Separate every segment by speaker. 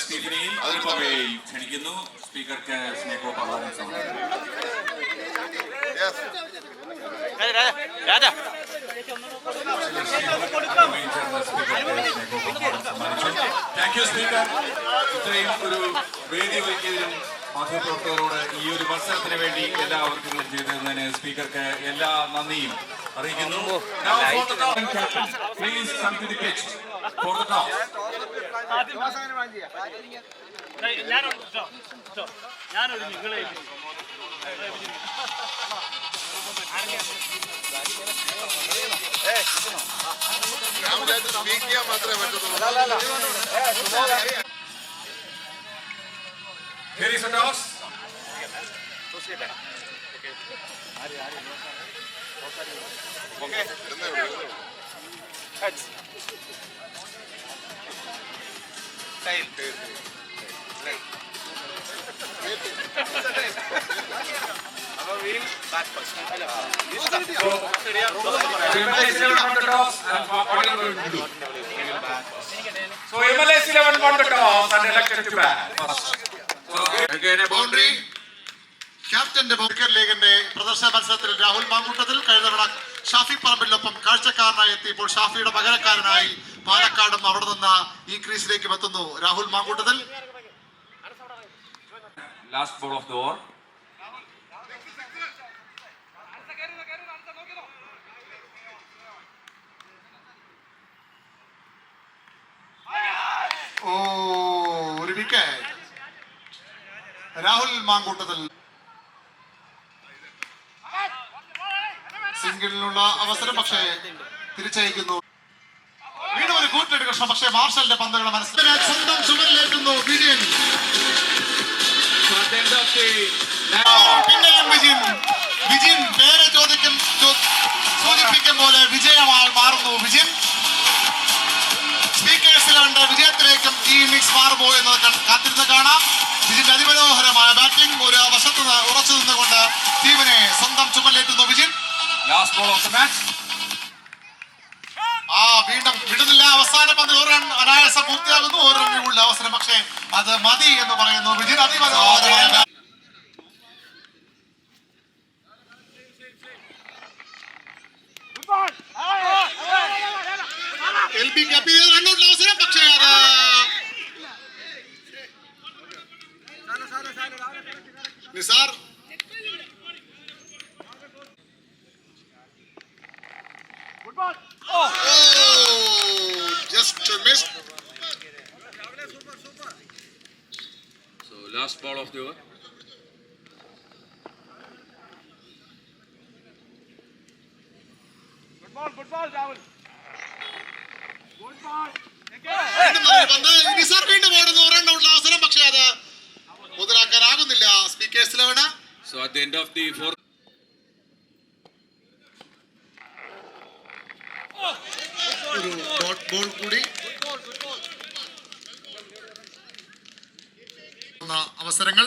Speaker 1: സ്റ്റീഫനെയും അനുപമയെയും ക്ഷണിക്കുന്നു. സ്പീക്കർക്ക് സമർപ്പിക്കുന്നു
Speaker 2: രാജാ
Speaker 1: താങ്ക് യു സ്പീക്കർ. ഇത്രയും ഒരു വേദി ഒരുക്കിയതിനും മാധ്യമപ്രവർത്തകരോട് ഈ ഒരു മത്സരത്തിന് വേണ്ടി എല്ലാവർക്കും ചെയ്തതിന് സ്പീക്കർക്ക് എല്ലാ നന്ദിയും അറിയിക്കുന്നു. Please come to the pitch for the toss
Speaker 2: ഞാനൊരു ഞാനൊരു നിങ്ങളെ
Speaker 3: ഞാൻ വിചാരിച്ചു സ്പീക്ക് ചെയ്യാൻ മാത്രമേ പറ്റത്തുള്ളൂ
Speaker 1: Here is a toss.
Speaker 3: എന്നേ ഉള്ളൂ.
Speaker 1: MLA MLA 11 won the toss and elected to bat first. So again a
Speaker 4: boundary ക്യാപ്റ്റന്റെ cricket ലീഗിന്റെ പ്രദർശന മത്സരത്തിൽ രാഹുൽ മാങ്കൂട്ടത്തിൽ കഴിഞ്ഞ ഷാഫി പറമ്പിലിനൊപ്പം കാഴ്ചക്കാരനായി എത്തിയപ്പോൾ ഷാഫിയുടെ പകരക്കാരനായി പാലക്കാടും അവിടെ നിന്ന് ഈ ക്രീസിലേക്ക് എത്തുന്നു. Rahul Mankoottathil.
Speaker 1: Last ball of the over
Speaker 4: oh ഒരു വിക്കറ്റ്. രാഹുൽ മാങ്കൂട്ടത്തിൽ. സിംഗിളിനുള്ള അവസരം പക്ഷേ തിരിച്ചയക്കുന്നു. ശ്രമം പക്ഷേ മാർഷലിന്റെ പന്തുകൾ മനസ്സിലാക്കി സ്വന്തം ചുമലിലേക്കുന്നു വിജയൻ പിന്നെയും വിജിൻ. വിജിൻ പേര് ചോദിക്കും സൂചിപ്പിക്കും പോലെ വിജയമായി മാറുന്നു. വിജിൻ സ്പീക്കേഴ്സിലുണ്ട് വിജയത്തിലേക്കും ഈ മിക്സ് മാറുമോ എന്നത് കാത്തിരുന്ന് കാണാം. വിജിന്റെ അതിമനോഹരമായ ബാറ്റിംഗ് ഒരു വശത്ത് ഉറച്ചു നിന്നുകൊണ്ട് ടീമിനെ സ്വന്തം ചുമലേറ്റുന്നു Vijin.
Speaker 1: Last ball of the match.
Speaker 4: വീണ്ടും വിടുന്നില്ല. അവസാനം പന്തിൽ ഒരു റൺ അനായാസം പൂർത്തിയാകുന്നു. ഒരു റണ്ണിനുള്ള അവസരം. പക്ഷേ അത് മതി എന്ന് പറയുന്നു. വിധി അതിമനോഹരമായ എൽ ബി കപ്പ് റണ്ണുള്ള അവസരം. പക്ഷേ അത് Nisar Oh, just missed.
Speaker 1: So last ball of the over.
Speaker 4: വീണ്ടും നല്ലൊരു പന്ത്. നിസാർ വീണ്ടും ഓടുന്നു. റണ്ണുള്ള അവസരം പക്ഷേ അത് മുതലാക്കാനാകുന്നില്ല. Speakers ലെവന്
Speaker 1: so at end of the fourth.
Speaker 4: ഒരു ഡോട്ട് ബോൾ കൂടി. അവസരങ്ങൾ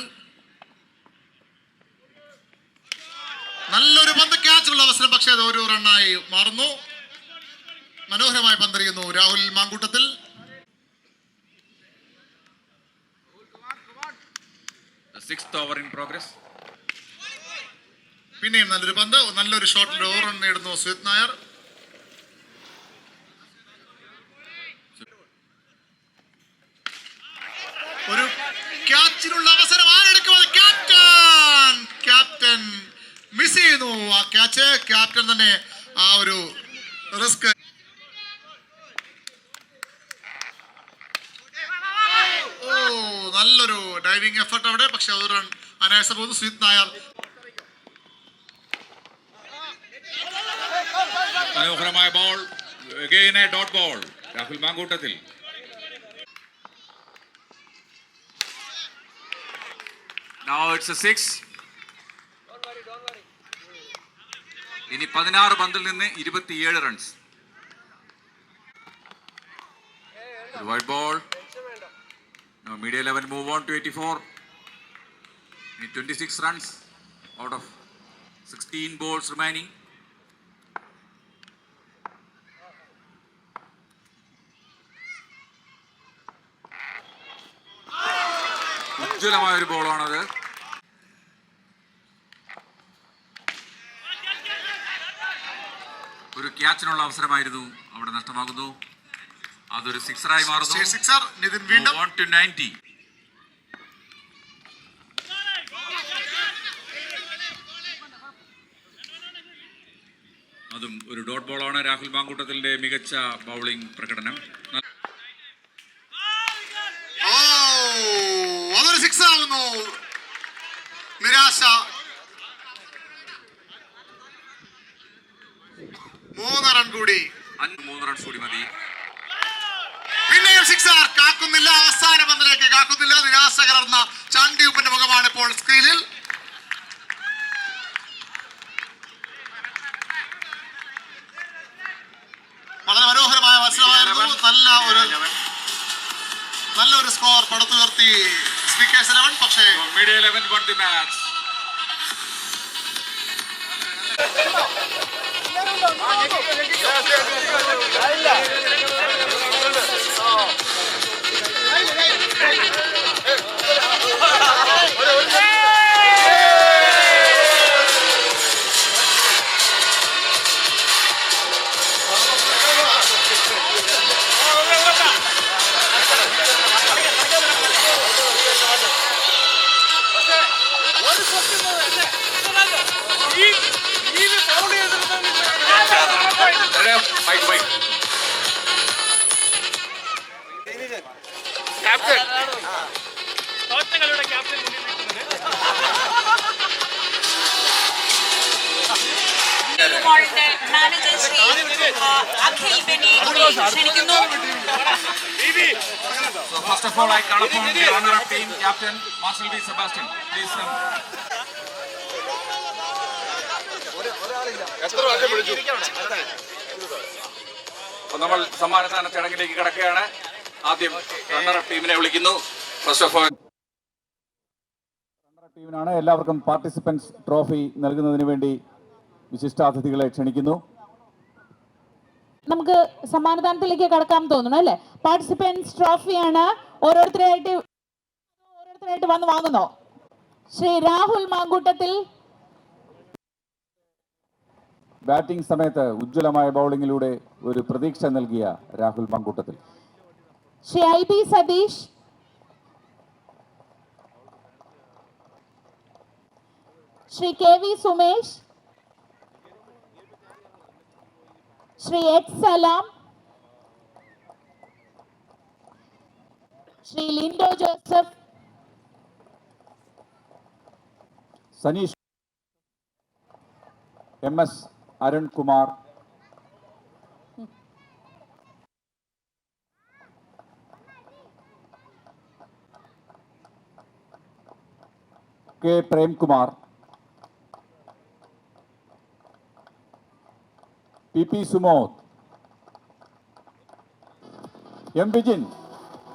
Speaker 4: നല്ലൊരു പന്ത് അവസരം പക്ഷേ അത് ഒരു റണ്ണായി മാറുന്നു. മനോഹരമായി പന്തറിയുന്നു രാഹുൽ മാങ്കൂട്ടത്തിൽ. പിന്നെയും നല്ലൊരു പന്ത് നല്ലൊരു ഷോട്ടിൽ ഓവർ റൺ നേടുന്നു സുജിത് നായർ ഒരു ക്യാച്ചിനുള്ള അവസരം ആരെടുക്കുന്നത് ക്യാപ്റ്റൻ ക്യാപ്റ്റൻ മിസ് ചെയ്യുന്നു ആ ക്യാച്ച് ക്യാപ്റ്റൻ തന്നെ ആ ഒരു റിസ്ക് ഓ നല്ലൊരു ഡൈവിംഗ് എഫർട്ട് അവിടെ. പക്ഷെ അതൊരു റൺ അനായാസം പോകുന്നു. സുജിത് നായർ.
Speaker 1: മനോഹരമായ ball dot ball Rahul Mankoottathil. Now it's a six. ഇനി പതിനാറ് പന്തിൽ നിന്ന് ഇരുപത്തിയേഴ് runs wide ball media eleven move on to four ഇനി six runs out of sixteen balls remaining ഉജ്ജ്വലമായ ഒരു ബോളാണത് ഒരു ക്യാച്ചിനുള്ള അവസരമായിരുന്നു. അവിടെ നഷ്ടമാകുന്നു. അതൊരു സിക്സറായി മാറുന്നു.
Speaker 4: സിക്സർ നിതിൻ വീണ്ടും.
Speaker 1: ടു 90. അതും ഒരു ഡോട്ട് ബോളാണ് രാഹുൽ മാങ്കൂട്ടത്തിന്റെ മികച്ച ബൗളിംഗ് പ്രകടനം.
Speaker 4: നിരാശ മൂന്ന് കൂടി
Speaker 1: മൂന്ന് റൺസ് കൂടി മതി.
Speaker 4: പിന്നെയും സിക്സർ കാക്കുന്നില്ല. അവസാന പന്തിലേക്ക് കാക്കുന്നില്ല. നിരാശ കലർന്ന ചാണ്ടിയുപ്പന്റെ മുഖമാണ് ഇപ്പോൾ സ്ക്രീനിൽ വളരെ മനോഹരമായ മത്സരമായിരുന്നു. നല്ല ഒരു നല്ലൊരു സ്കോർ പടുത്തുയർത്തി സ്പീക്കേഴ്സ് ഇലവൻ പക്ഷേ
Speaker 1: media eleven won the match よ。
Speaker 2: തോറ്റ കളിയുടെ ക്യാപ്റ്റൻ മുന്നിൽ
Speaker 5: മോളുടെ മാനേജർ ശ്രീ അഖിൽ ബെനി ക്ഷണിക്കുന്നു
Speaker 1: So first of all, I call upon the runner-up team captain Marshal B. Sebastian. Please come.
Speaker 3: എത്ര വട്ടം വിളിച്ചു
Speaker 1: നമ്മൾ സമ്മാനദാന ചടങ്ങിലേക്ക് കിടക്കുകയാണ്. ആദ്യം റണ്ണറപ്പ് ടീമിനെ വിളിക്കുന്നു. ഫസ്റ്റ് ഓഫ് ഓൾ
Speaker 6: ടീമിനാണ് എല്ലാവർക്കും പാർട്ടിസിപ്പൻസ് ട്രോഫി നൽകുന്നതിന് വേണ്ടി വിശിഷ്ടാതിഥികളെ ക്ഷണിക്കുന്നു.
Speaker 7: നമുക്ക് സമ്മാനദാനത്തിലേക്ക് കടക്കാൻ തോന്നുന്നു അല്ലേ? പാർട്ടിസിപ്പൻസ് ട്രോഫിയാണ് ഓരോരുത്തരായിട്ട് ഓരോരുത്തരായിട്ട് വന്ന് വാങ്ങുന്നോ? ശ്രീ രാഹുൽ മാങ്കൂട്ടത്തിൽ
Speaker 6: ബാറ്റിംഗ് സമയത്ത് ഉജ്ജ്വലമായ ബൗളിങ്ങിലൂടെ ഒരു പ്രതീക്ഷ നൽകിയ Rahul Mankoottathil.
Speaker 7: Shri I B Satheesh. Shri K V Sumesh. Shri H Salam. Shri Lindo Joseph.
Speaker 6: Sanish. M S Arunkumar. K. Premkumar. P. P. Sumod. M. Vijin.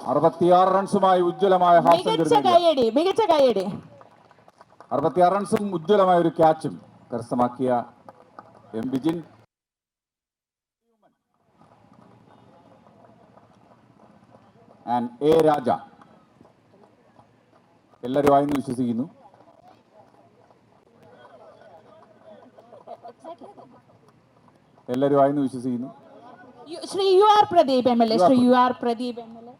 Speaker 6: അറുപത്തിയാറ് റൺസുമായി ഉജ്ജ്വലമായ
Speaker 7: മികച്ച കൈയടി
Speaker 6: അറുപത്തിയാറ് റൺസും ഉജ്ജ്വലമായ ഒരു ക്യാച്ചും കരസ്ഥമാക്കിയ M Vijin and A Raja. എല്ലാവരും ആയെന്ന് വിശ്വസിക്കുന്നു. എല്ലാവരും ആയെന്ന് വിശ്വസിക്കുന്നു
Speaker 7: Shri U R Pradeep M L A. Shri U R Pradeep M L A.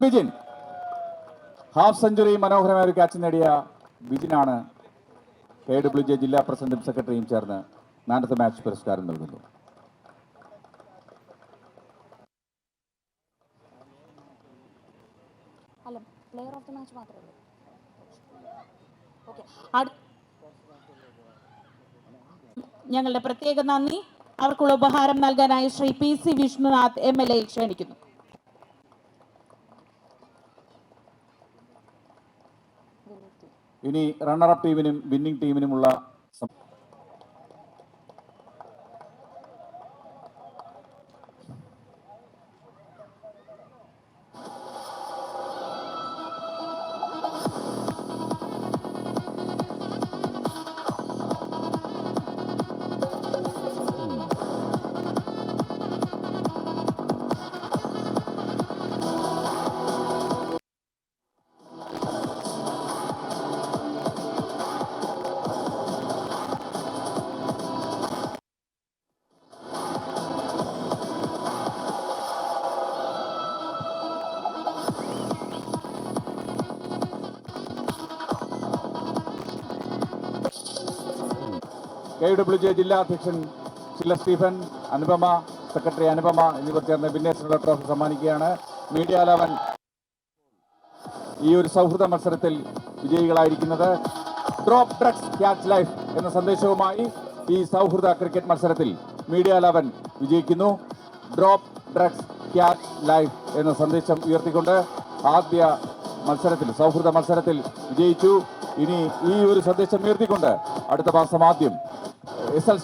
Speaker 6: Bijin. Half century മനോഹരമായ ഒരു ക്യാച്ച് നേടിയ വിജിനാണ് കെ ഡബ്ല്യു ജെ ജില്ലാ പ്രസിഡന്റും സെക്രട്ടറിയും ചേർന്ന് മാൻ ഓഫ് ദ മാച്ച് പുരസ്കാരം നൽകുന്നു
Speaker 7: അല്ല പ്ലെയർ ഓഫ് ദ മാച്ച് മാത്രമേ ഓക്കെ ഞങ്ങളുടെ പ്രത്യേക നന്ദി. അവർക്കുള്ള ഉപഹാരം നൽകാനായി Shri P C Vishnunath M L A ക്ഷണിക്കുന്നു.
Speaker 6: ഇനി റണ്ണറപ്പ് ടീമിനും വിന്നിംഗ് ടീമിനുമുള്ള
Speaker 1: കെ ഡബ്ല്യു ജെ ജില്ലാ അധ്യക്ഷൻ ചില്ല സ്റ്റീഫൻ അനുപമ സെക്രട്ടറി അനുപമ എന്നിവർ ചേർന്ന് ഭിന്നേശ്വര ട്രോഫി സമ്മാനിക്കുകയാണ്. മീഡിയ ലെവൻ ഈ ഒരു സൗഹൃദ മത്സരത്തിൽ വിജയികളായിരിക്കുന്നത്. ഡ്രോപ്പ് ഡ്രഗ്സ് ക്യാച്ച് ലൈഫ് എന്ന സന്ദേശവുമായി ഈ സൗഹൃദ ക്രിക്കറ്റ് മത്സരത്തിൽ മീഡിയ ലെവൻ വിജയിക്കുന്നു. ഡ്രോപ്പ് ഡ്രഗ്സ് ക്യാച്ച് ലൈഫ് എന്ന സന്ദേശം ഉയർത്തിക്കൊണ്ട് ആദ്യ മത്സരത്തിൽ സൗഹൃദ മത്സരത്തിൽ വിജയിച്ചു. ഇനി ഈ ഒരു സന്ദേശം ഉയർത്തിക്കൊണ്ട് അടുത്ത മാസം ആദ്യം എസ് എൽ